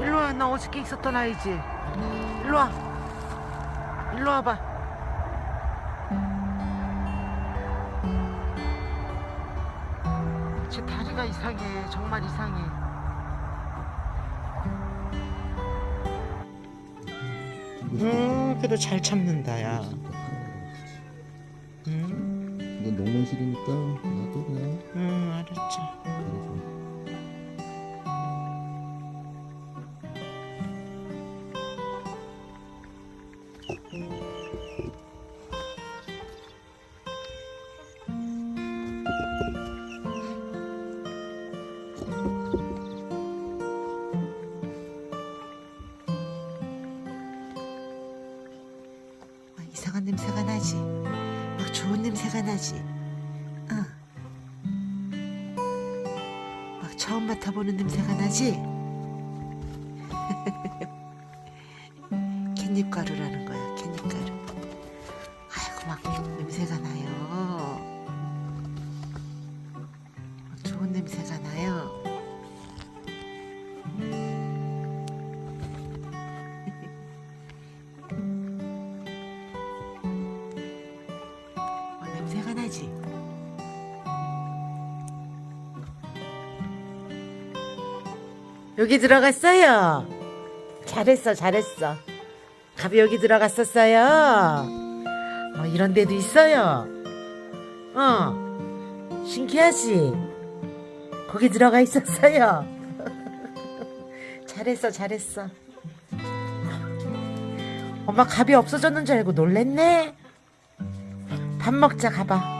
일로 와. 나 어저께 있었던 아이지. 일로 와. 일로 와봐. 제 다리가 이상해. 정말 이상해. 음, 그래도 잘 참는다, 야. 싫으니까 나도 그냥 음, 알았지. 그래서 막 이상한 냄새가 나지. 막 좋은 냄새가 나지. 어. 막 처음 맡아보는 냄새가 나지. 캣잎가루라는 냄새가 나지? 여기 들어갔어요. 잘했어, 잘했어. 갑이 여기 들어갔었어요. 어, 이런 데도 있어요. 어, 신기하지? 거기 들어가 있었어요. 잘했어, 잘했어. 엄마 갑이 없어졌는 줄 알고 놀랬네. 밥 먹자 가봐.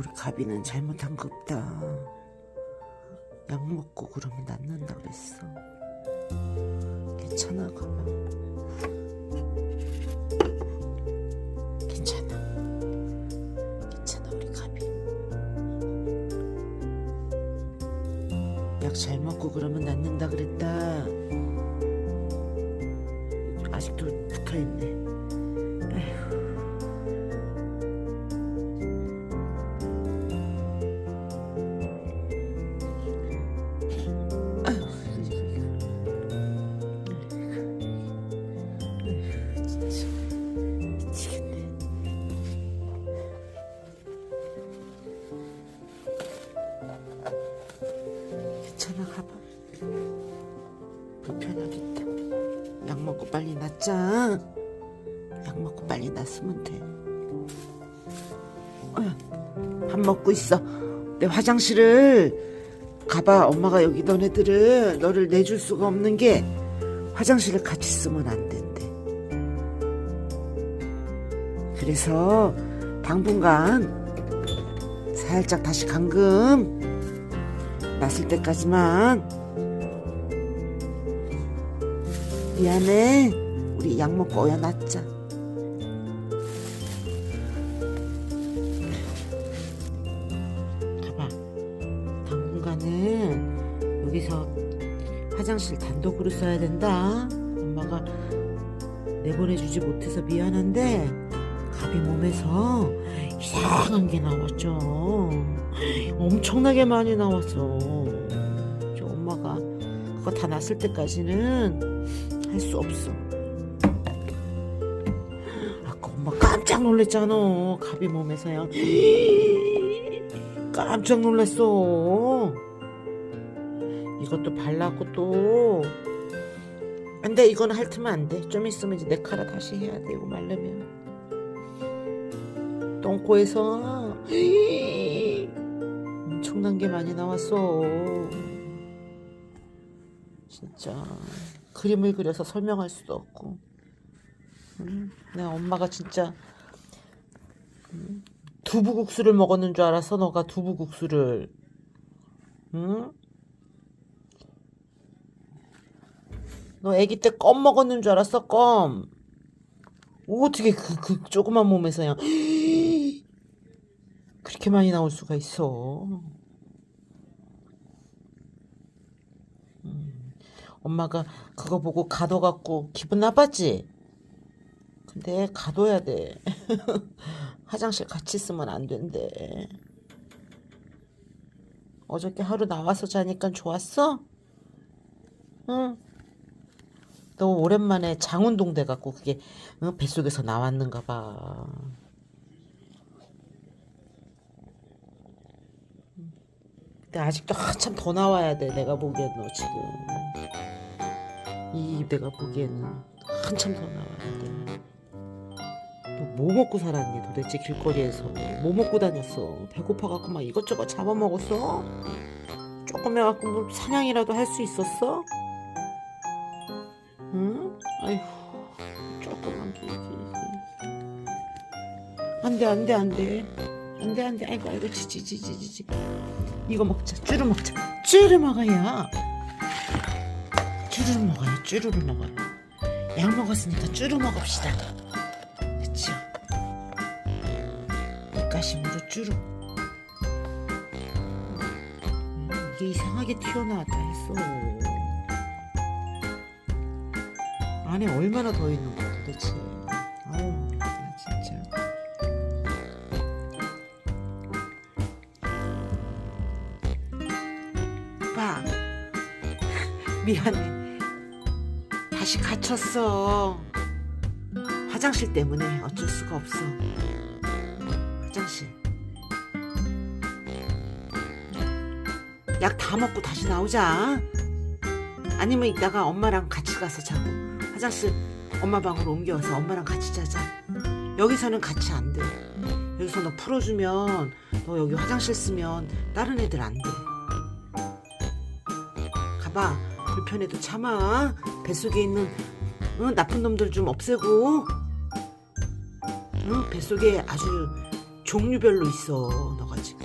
우리 가비는 잘못한 거 없다. 약 먹고 그러면 낫는다 그랬어. 괜찮아 가봐. 괜찮아. 괜찮아 우리 가비. 약 잘 먹고 그러면 낫는다 그랬다. 아직도 불편하겠다. 약 먹고 빨리 낫자. 약 먹고 빨리 낫으면 돼. 어휴, 밥 먹고 있어. 내 화장실을 가봐. 엄마가 여기 너네들은 너를 내줄 수가 없는 게 화장실을 같이 쓰면 안 된대. 그래서 당분간 살짝 다시 감금 났을 때까지만 미안해 우리 약 먹고 어여 낫자 가봐 당분간은 여기서 화장실 단독으로 써야 된다 엄마가 내보내주지 못해서 미안한데 가비 몸에서 이상한 게 나왔죠. 엄청나게 많이 나왔어. 저 엄마가 그거 다 났을 때까지는 할 수 없어. 아까 엄마 깜짝 놀랐잖아. 가비 몸에서요. 깜짝 놀랐어. 이것도 발랐고 또. 근데 이건 핥으면 안 돼. 좀 있으면 이제 내 카라 다시 해야 돼. 이거 말르면. 똥꼬에서 엄청난 게 많이 나왔어. 진짜 그림을 그려서 설명할 수도 없고. 음, 내 엄마가 진짜 음, 두부국수를 먹었는 줄 알았어 너가 두부국수를 응? 너 아기 때 껌 먹었는 줄 알았어 껌 어떻게 그, 그 조그만 몸에서 그냥 그렇게 많이 나올 수가 있어 음, 엄마가 그거 보고 가둬갖고 기분 나빴지? 근데 가둬야 돼 화장실 같이 쓰면 안 된대 어저께 하루 나와서 자니까 좋았어? 응. 너 오랜만에 장운동 돼갖고 그게 응? 뱃속에서 나왔는가 봐. 근데 아직도 한참 더 나와야 돼. 내가 보기엔 너 지금. 이 내가 보기에는 한참 더 나와야 돼. 너뭐 먹고 살았니? 도대체 길거리에서. 뭐 먹고 다녔어? 배고파갖고 막 이것저것 잡아먹었어? 조금 해갖고 뭐 사냥이라도 할 수 있었어? 응? 아휴 조그만 게 안돼 안돼 안돼. 안돼 안돼. 아이고 아이고 지지지지지 이거 먹자. 쭈루 먹자. 쭈루 먹어요 쭈루를 먹어요 쭈루를 먹어요. 약 먹었으니까 쭈루 먹읍시다. 그쵸? 입가심으로 쭈루 음, 이게 이상하게 튀어나왔다 했어. 안에 얼마나 더 있는 거야 도대체? 아유 나 진짜. 오빠 미안해 다시 갇혔어. 화장실 때문에 어쩔 수가 없어. 화장실. 약 다 먹고 다시 나오자. 아니면 이따가 엄마랑 같이 가서 자고. 화장실 엄마 방으로 옮겨서 엄마랑 같이 자자. 여기서는 같이 안 돼. 여기서 너 풀어주면 너 여기 화장실 쓰면 다른 애들 안 돼. 가봐. 불편해도 참아 뱃속에 있는 응, 나쁜 놈들 좀 없애고. 응, 뱃속에 아주 종류별로 있어 너가 지금.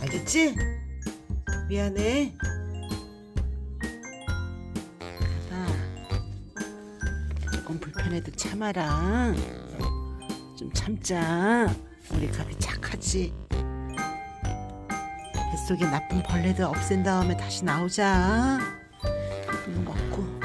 알겠지? 미안해. 가봐. 조금 불편해도 참아라. 좀 참자. 우리 가비 착하지? 뱃속에 나쁜 벌레들 없앤 다음에 다시 나오자 있는 것 같고.